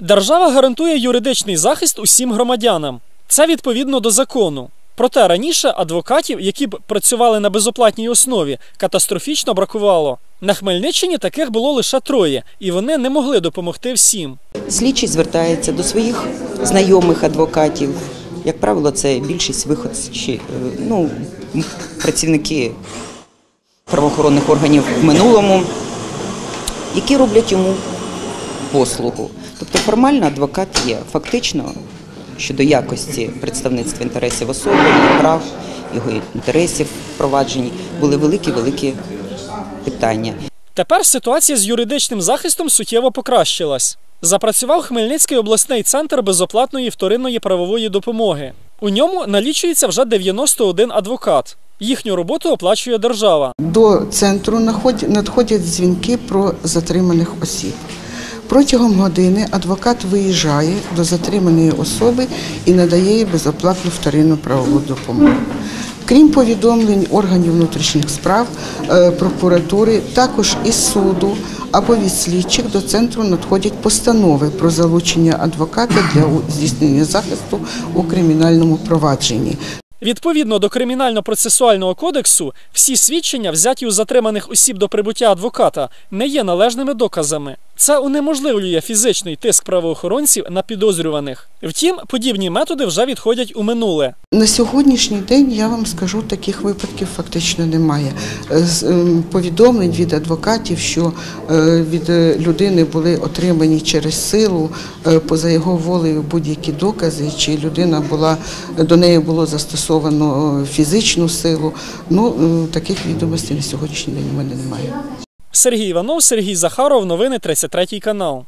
Держава гарантує юридичний захист усім громадянам. Це відповідно до закону. Проте раніше адвокатів, які б працювали на безоплатній основі, катастрофічно бракувало. На Хмельниччині таких було лише троє, і вони не могли допомогти всім. Слідчий звертається до своїх знайомих адвокатів. Як правило, це більшість виходці, е, ну, працівники правоохоронних органів в минулому, які роблять йому послугу. Тобто формально адвокат є. Фактично, щодо якості представництва інтересів особи, її прав, його інтересів в провадженні, були великі-великі питання. Тепер ситуація з юридичним захистом суттєво покращилась. Запрацював Хмельницький обласний центр безоплатної вторинної правової допомоги. У ньому налічується вже 91 адвокат. Їхню роботу оплачує держава. До центру надходять дзвінки про затриманих осіб. Протягом години адвокат виїжджає до затриманої особи і надає їй безоплатну вторинну правову допомогу. Крім повідомлень органів внутрішніх справ, е, прокуратури, також із суду або від слідчих до центру надходять постанови про залучення адвоката для здійснення захисту у кримінальному провадженні. Відповідно до кримінально-процесуального кодексу, всі свідчення, взяті у затриманих осіб до прибуття адвоката, не є належними доказами. Це унеможливлює фізичний тиск правоохоронців на підозрюваних. Втім, подібні методи вже відходять у минуле. На сьогоднішній день я вам скажу, таких випадків фактично немає. Е, ем, Повідомлень від адвокатів, що е, від е, людини були отримані через силу, поза його волею будь-які докази, чи людина була до неї було застосовано фізичну силу. Ну таких відомостей на сьогоднішній день у мене немає. Сергій Іванов, Сергій Захаров, новини 33 канал.